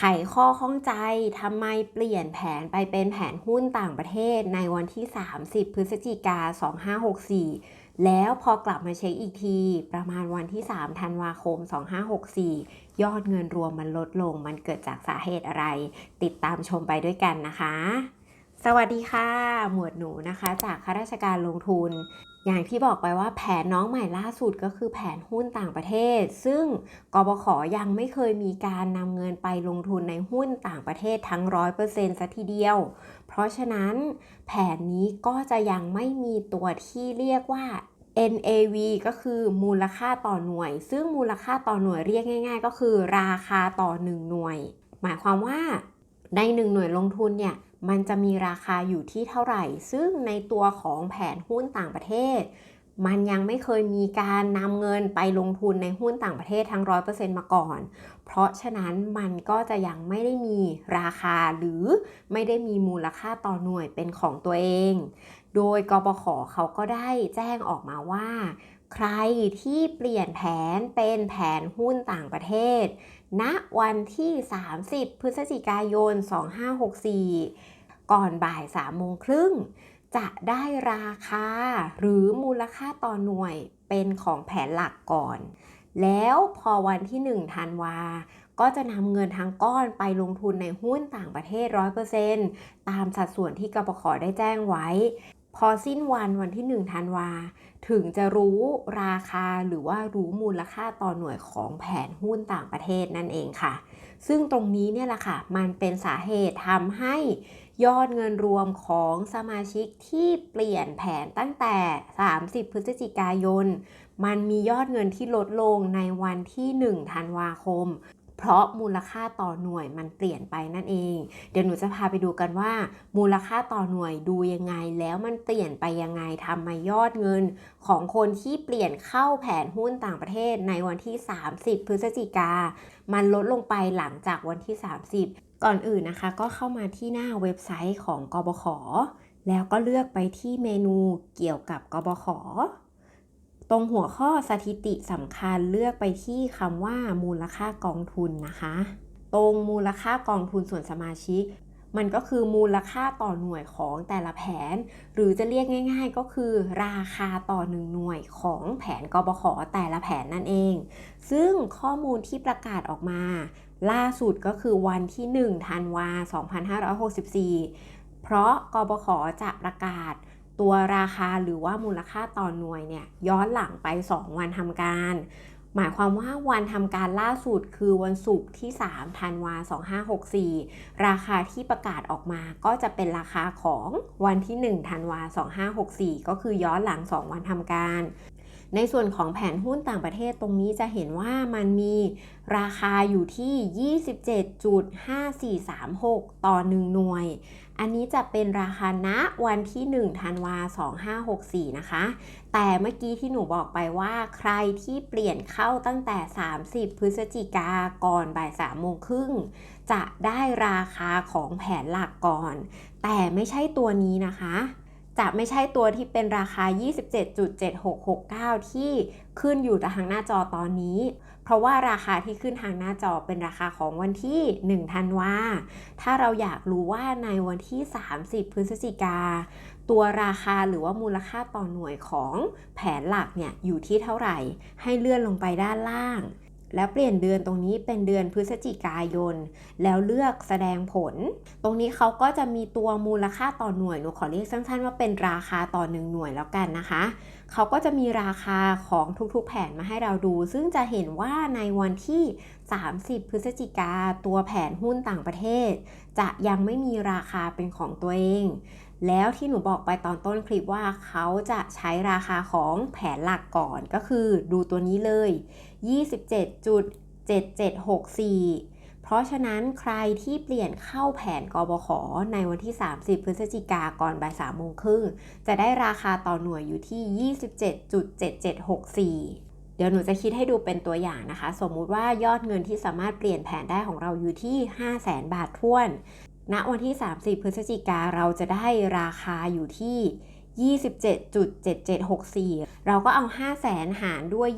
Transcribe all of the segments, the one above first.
ไขข้อข้องใจทำไมเปลี่ยนแผนไปเป็นแผนหุ้นต่างประเทศในวันที่ 30 พฤศจิกา 2564 แล้วพอกลับมาเช็คอีกที ประมาณวันที่ 3 ธันวาคม 2564 ยอดเงินรวมมันลดลง มันเกิดจากสาเหตุอะไร ติดตามชมไปด้วยกันนะคะ สวัสดีค่ะ หมวดหนูนะคะ จากข้าราชการลงทุน อย่างที่บอกไปว่าแผนน้องใหม่ล่าสุดก็คือแผนหุ้นต่างประเทศ ซึ่งกบขยังไม่เคยมีการนำเงินไปลงทุนในหุ้นต่างประเทศทั้ง 100%ซะทีเดียว เพราะฉะนั้นแผนนี้ก็จะยังไม่มีตัวที่เรียกว่า NAV ก็คือมูลค่าต่อหน่วย ซึ่งมูลค่าต่อหน่วยเรียกง่าย ๆ ก็คือราคาต่อ 1 หน่วย หมายความว่าใน 1 หน่วยลงทุนเนี่ย มันจะมีราคาอยู่ที่เท่าไหร่ ซึ่งในตัวของแผนหุ้นต่างประเทศ มันยังไม่เคยมีการนำเงินไปลงทุนในหุ้นต่างประเทศทั้ง 100%มาก่อน เพราะฉะนั้นมันก็จะยังไม่ได้มีราคาหรือไม่ได้มีมูลค่าต่อหน่วยเป็นของตัวเอง โดยกบขเขาก็ได้แจ้งออกมาว่า ใครที่เปลี่ยนแผนเป็นแผนหุ้นต่างประเทศณวันที่ 30 พฤศจิกายน 2564 ก่อนบ่าย3โมงครึ่งจะได้ราคาหรือมูลค่าต่อหน่วยเป็นของแผนหลักก่อน แล้วพอวันที่ 1 ธันวา ก็จะนำเงินทั้งก้อนไปลงทุนในหุ้นต่างประเทศ 100%ตามสัดส่วนที่กบขได้แจ้งไว้ พอสิ้นวันวันที่ 1 ธันวา ถึงจะรู้ราคาหรือว่ารู้มูลค่าต่อหน่วยของแผนหุ้นต่างประเทศนั่นเองค่ะ ซึ่งตรงนี้เนี่ยแหละค่ะ มันเป็นสาเหตุทำให้ ยอดเงินรวมของสมาชิกที่เปลี่ยนแผนตั้งแต่ 30 พฤศจิกายน มันมียอดเงินที่ลดลงในวันที่ 1 ธันวาคม เพราะมูลค่าต่อหน่วยมันเปลี่ยนไปนั่นเอง เดี๋ยวหนูจะพาไปดูกันว่า มูลค่าต่อหน่วยดูยังไง แล้วมันเปลี่ยนไปยังไงทำมายอดเงิน ของคนที่เปลี่ยนเข้าแผนหุ้นต่างประเทศในวันที่ 30 พฤศจิกา มันลดลงไปหลังจากวันที่ 30 ก่อนอื่นนะคะก็เข้ามาที่หน้าเว็บไซต์ของกบข แล้วก็เลือกไปที่เมนูเกี่ยวกับกบข ตรงหัวข้อสถิติสำคัญเลือกไปที่คำว่ามูลค่ากองทุนนะคะ ตรงมูลค่ากองทุนส่วนสมาชิก มันก็คือมูลค่าต่อหน่วยของแต่ละแผน หรือจะเรียกง่าย ๆ ก็คือราคาต่อหนึ่งหน่วยของแผนกบขแต่ละแผนนั่นเอง ซึ่งข้อมูลที่ประกาศออกมา ล่าสุดก็คือวันที่1ธันวา2564 เพราะกบขจะประกาศตัวราคาหรือว่ามูลค่าต่อหน่วยเนี่ยย้อนหลังไป 2 วันทำการ หมายความว่าวันทำการล่าสุดคือวันศุกร์ที่3ธันวา2564 ราคาที่ประกาศออกมาก็จะเป็นราคาของวันที่1ธันวา2564 ก็คือย้อนหลัง 2 วันทำการ ในส่วนของแผนหุ้นต่างประเทศตรงนี้จะเห็นว่ามันมีราคาอยู่ที่ 27.5436 ต่อ 1 หน่วย อันนี้จะเป็นราคาณวันที่ 1 ธันวา 2564 นะคะ แต่เมื่อกี้ที่หนูบอกไปว่าใครที่เปลี่ยนเข้าตั้งแต่ 30 พฤศจิกาก่อนบ่าย3โมงครึ่ง จะได้ราคาของแผนหลักก่อน แต่ไม่ใช่ตัวนี้นะคะ จะไม่ใช่ตัวที่เป็นราคา 27.7669 ที่ขึ้นอยู่ทางหน้าจอตอนนี้ เพราะว่าราคาที่ขึ้นทางหน้าจอเป็นราคาของวันที่ 1 ธันวา ถ้าเราอยากรู้ว่าในวันที่ 30 พฤศจิกา ตัวราคาหรือว่ามูลค่าต่อหน่วยของแผนหลักเนี่ยอยู่ที่เท่าไหร่ ให้เลื่อนลงไปด้านล่าง แล้วเปลี่ยนเดือนตรงนี้เป็นเดือนพฤศจิกายน แล้วเลือกแสดงผล ตรงนี้เขาก็จะมีตัวมูลค่าต่อหน่วยหนูขอเรียกสั้นๆ ว่าเป็นราคาต่อหนึ่งหน่วยแล้วกันนะคะ เขาก็จะมีราคาของทุกๆ แผนมาให้เราดู ซึ่งจะเห็นว่าในวันที่ 30 พฤศจิกาตัวแผนหุ้นต่างประเทศ จะยังไม่มีราคาเป็นของตัวเอง แล้วที่หนูบอกไปตอนต้นคลิปว่าเขาจะใช้ราคาของแผนหลักก่อนก็คือดูตัวนี้เลย 27.7764 เพราะฉะนั้นใครที่เปลี่ยนเข้าแผนกบขในวันที่ 30 พฤศจิกาก่อนบ่าย3โมงครึ่งจะได้ราคาต่อหน่วยอยู่ที่ 27.7764เดี๋ยวหนูจะคิดให้ดูเป็นตัวอย่างนะคะ สมมุติว่ายอดเงินที่สามารถเปลี่ยนแผนได้ของเราอยู่ที่ 500,000บาทท้วน ณวันที่ 30 พฤศจิกาเราจะได้ราคาอยู่ที่ 27.7764 เราก็เอา 5 0 0แสนหารด้วย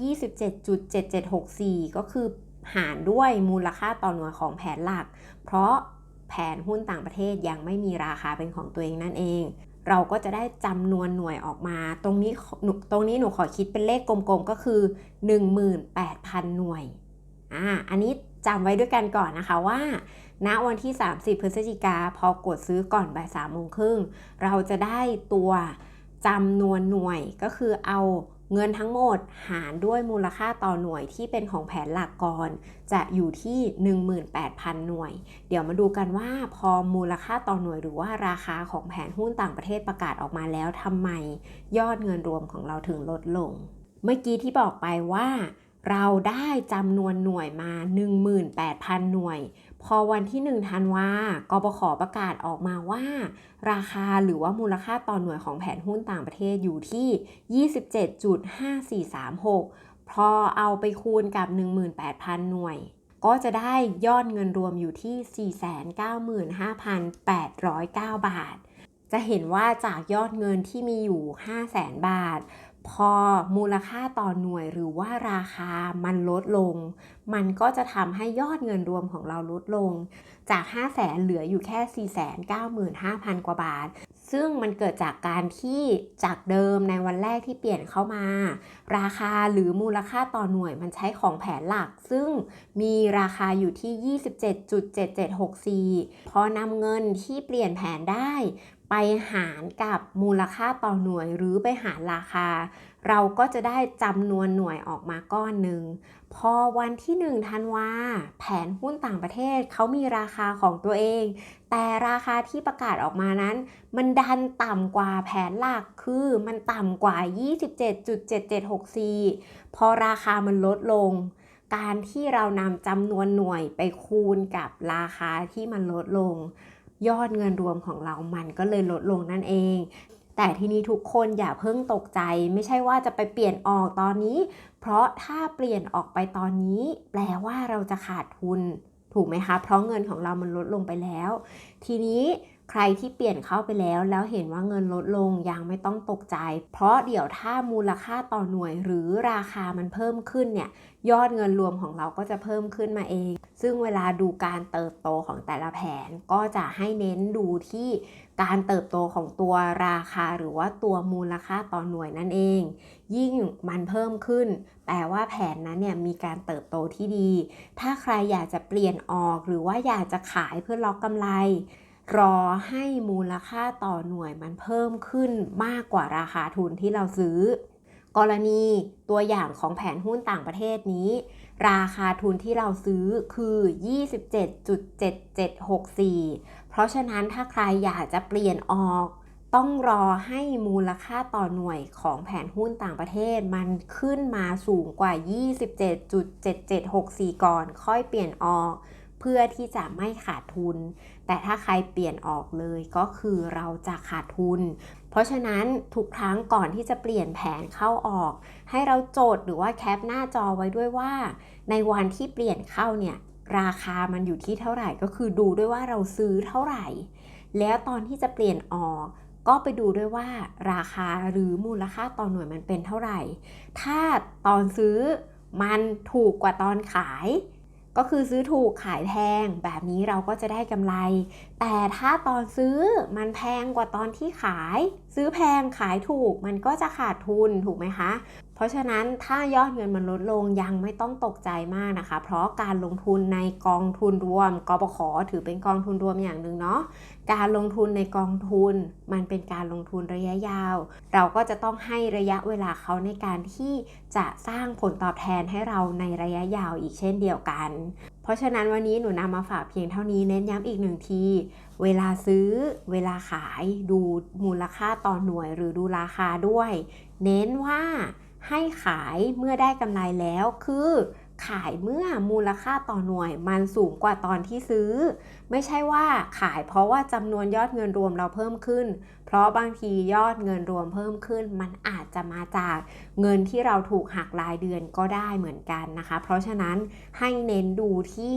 27.7764 ก็คือหารด้วยมูลค่าต่อหน่วยของแผนหลัก เพราะแผนหุ้นต่างประเทศยังไม่มีราคาเป็นของตัวเองนั่นเอง เราก็จะได้จำนวนหน่วยออกมา ตรงนี้หนูตรงนี้หนูขอคิดเป็นเลขกลมๆก็คือ 18,000 หน่วยอ่าอันนี้ จำไว้ด้วยกันก่อนนะคะว่า ณวันที่ 30 พฤศจิกาพอกดซื้อก่อนบ่ายสามโมงครึ่งเราจะได้ตัวจำนวนหน่วยก็คือเอาเงินทั้งหมดหารด้วยมูลค่าต่อหน่วยที่เป็นของแผนหลักก่อน จะอยู่ที่ 18,000 หน่วย เดี๋ยวมาดูกันว่าพอมูลค่าต่อหน่วยหรือว่าราคาของแผนหุ้นต่างประเทศประกาศออกมาแล้วทำไมยอดเงินรวมของเราถึงลดลง เมื่อกี้ที่บอกไปว่า เราได้จำนวนหน่วยมา 18,000 หน่วย พอวันที่1ธันวากบขประกาศออกมาว่า ราคาหรือว่ามูลค่าต่อหน่วยของแผนหุ้นต่างประเทศอยู่ที่ 27.5436 พอเอาไปคูณกับ 18,000 หน่วย ก็จะได้ยอดเงินรวมอยู่ที่ 495,809 บาท จะเห็นว่าจากยอดเงินที่มีอยู่ 500,000 บาท พอมูลค่าต่อหน่วยหรือว่าราคามันลดลง มันก็จะทำให้ยอดเงินรวมของเราลดลง จาก 5 0 0แสนเหลืออยู่แค่ 495,000 กว่าบาท ซึ่งมันเกิดจากการที่จากเดิมในวันแรกที่เปลี่ยนเข้ามา ราคาหรือมูลค่าต่อหน่วยมันใช้ของแผนหลัก ซึ่งมีราคาอยู่ที่ 27.7764 พอนำเงินที่เปลี่ยนแผนได้ ไปหารกับมูลค่าต่อหน่วยหรือไปหารราคา เราก็จะได้จำนวนหน่วยออกมาก้อนหนึ่ง พอวันที่1ธันวาแผนหุ้นต่างประเทศเขามีราคาของตัวเอง แต่ราคาที่ประกาศออกมานั้น มันดันต่ำกว่าแผนหลักคือมันต่ำกว่า 27.7764 พอราคามันลดลงการที่เรานำจำนวนหน่วยไปคูณกับราคาที่มันลดลง ยอดเงินรวมของเรามันก็เลยลดลงนั่นเอง แต่ทีนี้ทุกคนอย่าเพิ่งตกใจ ไม่ใช่ว่าจะไปเปลี่ยนออกตอนนี้ เพราะถ้าเปลี่ยนออกไปตอนนี้ แปลว่าเราจะขาดทุน ถูกไหมคะ เพราะเงินของเรามันลดลงไปแล้ว ทีนี้ ใครที่เปลี่ยนเข้าไปแล้ว แล้วเห็นว่าเงินลดลงยังไม่ต้องตกใจ เพราะเดี๋ยวถ้ามูลค่าต่อหน่วยหรือราคามันเพิ่มขึ้นเนี่ยยอดเงินรวมของเราก็จะเพิ่มขึ้นมาเอง ซึ่งเวลาดูการเติบโตของแต่ละแผนก็จะให้เน้นดูที่การเติบโตของตัวราคาหรือว่าตัวมูลค่าต่อหน่วยนั่นเอง ยิ่งมันเพิ่มขึ้น แปลว่าแผนนั้นเนี่ยมีการเติบโตที่ดี ถ้าใครอยากจะเปลี่ยนออกหรือว่าอยากจะขายเพื่อล็อกกำไร รอให้มูลค่าต่อหน่วยมันเพิ่มขึ้นมากกว่าราคาทุนที่เราซื้อ กรณีตัวอย่างของแผนหุ้นต่างประเทศนี้ ราคาทุนที่เราซื้อคือ 27.7764 เพราะฉะนั้นถ้าใครอยากจะเปลี่ยนออกต้องรอให้มูลค่าต่อหน่วยของแผนหุ้นต่างประเทศ มันขึ้นมาสูงกว่า 27.7764 ก่อน ค่อยเปลี่ยนออก เพื่อที่จะไม่ขาดทุน แต่ถ้าใครเปลี่ยนออกเลยก็คือเราจะขาดทุน เพราะฉะนั้นทุกครั้งก่อนที่จะเปลี่ยนแผนเข้าออก ให้เราโจทย์หรือว่าแคปหน้าจอไว้ด้วยว่า ในวันที่เปลี่ยนเข้าเนี่ยราคามันอยู่ที่เท่าไหร่ก็คือดูด้วยว่าเราซื้อเท่าไหร่ แล้วตอนที่จะเปลี่ยนออกก็ไปดูด้วยว่าราคาหรือมูลค่าต่อหน่วยมันเป็นเท่าไหร่ ถ้าตอนซื้อมันถูกกว่าตอนขาย ก็คือซื้อถูกขายแพงแบบนี้เราก็จะได้กำไร แต่ถ้าตอนซื้อมันแพงกว่าตอนที่ขาย ซื้อแพงขายถูกมันก็จะขาดทุนถูกไหมคะ ราะฉะนั้นถ้ายอดเงินมันลดลงยังไม่ต้องตกใจมากนะคะ เพราะการลงทุนในกองทุนรวมกบขถือเป็นกองทุนรวมอย่างหนึ่งเนาะการลงทุนในกองทุน มันเป็นการลงทุนระยะยาว เราก็จะต้องให้ระยะเวลาเขาในการที่จะสร้างผลตอบแทนให้เราในระยะยาวอีกเช่นเดียวกัน เพราะฉะนั้นวันนี้หนูนำมาฝากเพียงเท่านี้เน้นย้ำอีกหนึ่งที เวลาซื้อ เวลาขายดูมูลค่าต่อหน่วยหรือดูราคาด้วย เน้นว่า ให้ขายเมื่อได้กำไรแล้วคือขายเมื่อมูลค่าต่อหน่วยมันสูงกว่าตอนที่ซื้อ ไม่ใช่ว่าขายเพราะว่าจำนวนยอดเงินรวมเราเพิ่มขึ้น เพราะบางทียอดเงินรวมเพิ่มขึ้น มันอาจจะมาจากเงินที่เราถูกหักรายเดือนก็ได้เหมือนกันนะคะ เพราะฉะนั้นให้เน้นดูที่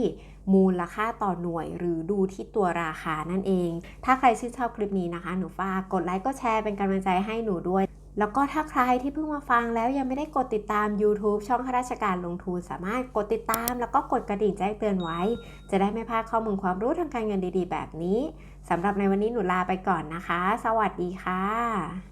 มูลค่าต่อหน่วยหรือดูที่ตัวราคานั่นเอง ถ้าใครชื่นชอบคลิปนี้นะคะ หนูฝากกดไลค์ก็แชร์เป็นกำลังใจให้หนูด้วย แล้วก็ถ้าใครที่เพิ่งมาฟังแล้วยังไม่ได้กดติดตาม YouTube ช่องข้าราชการลงทุนสามารถกดติดตาม แล้วก็กดกระดิ่งแจ้งเตือนไว้ จะได้ไม่พลาดข้อมูลความรู้ทางการเงินดีๆ แบบนี้สำหรับในวันนี้หนูลาไปก่อนนะคะ สวัสดีค่ะ